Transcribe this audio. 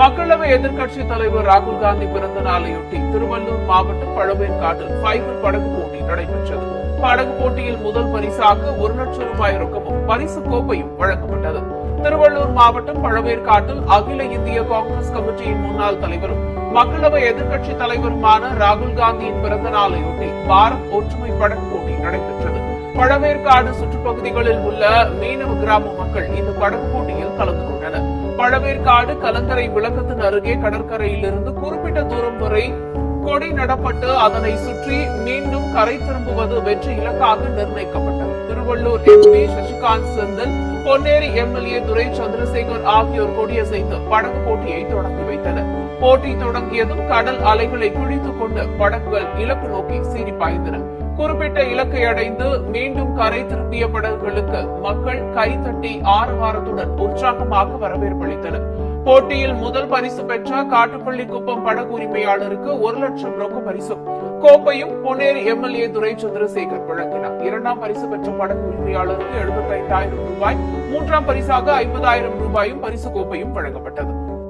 மக்களவை எதிர்க்கட்சி தலைவர் ராகுல் காந்தி பிறந்த நாளையொட்டி திருவள்ளூர் மாவட்டம் பழவேற்காட்டில் ஃபைபர் படகு போட்டி நடைபெற்றது. படகு போட்டியில் முதல் பரிசாக ஒரு லட்சம் ரூபாய் ரொக்கமும் பரிசு கோப்பையும் வழங்கப்பட்டது. திருவள்ளூர் மாவட்டம் பழவேற்காட்டில் அகில இந்திய காங்கிரஸ் கமிட்டியின் முன்னாள் தலைவரும் மக்களவை எதிர்க்கட்சி தலைவருமான ராகுல் காந்தியின் பிறந்த நாளையொட்டி பாரத் ஒற்றுமை படகு போட்டி நடைபெற்றது. பழவேற்காடு சுற்றுப்பகுதிகளில் உள்ள மீனவ கிராம மக்கள் இந்த படகு போட்டியில் கலந்து கொண்டனர். பழவேற்காடு கலங்கரை விளக்கத்தின் அருகே கடற்கரையிலிருந்து குறிப்பிட்ட தூரம் வரை கொடி நடப்பட்டு அதனை சுற்றி மீண்டும் கரை திரும்புவது வெற்றி இலக்காக நிர்ணயிக்கப்பட்டது. திருவள்ளூர் எம்பி சசிகாந்த் செந்தில் பொன்னேரி எம்எல்ஏ துரை சந்திரசேகர் ஆகியோர் கொடியசைத்து படகு போட்டியை தொடங்கி வைத்தனர். போட்டி தொடங்கியதும் கடல் அலைகளை குழித்துக் கொண்டு படகுகள் இலக்கு நோக்கி சீறி பாய்ந்தன. குறிப்பிட்ட இலக்கை அடைந்து மீண்டும் கரை திரும்பிய படகுகளுக்கு மக்கள் கைத்தட்டி ஆரவாரத்துடன் உற்சாகமாக வரவேற்பளித்தனர் போட்டியில் முதல் பரிசு பெற்ற காட்டுப்பள்ளி குப்பம் படகு உரிமையாளருக்கு ஒரு லட்சம் ரொக்க பரிசும். கோப்பையும் புனேர் எம்எல்ஏ துரை சந்திரசேகர் வழங்கினார். இரண்டாம் பரிசு பெற்ற படகு உரிமையாளருக்கு எழுபத்தைந்தாயிரம் ரூபாய் மூன்றாம் பரிசாக ஐம்பதாயிரம் ரூபாயும் பரிசு கோப்பையும் வழங்கப்பட்டது.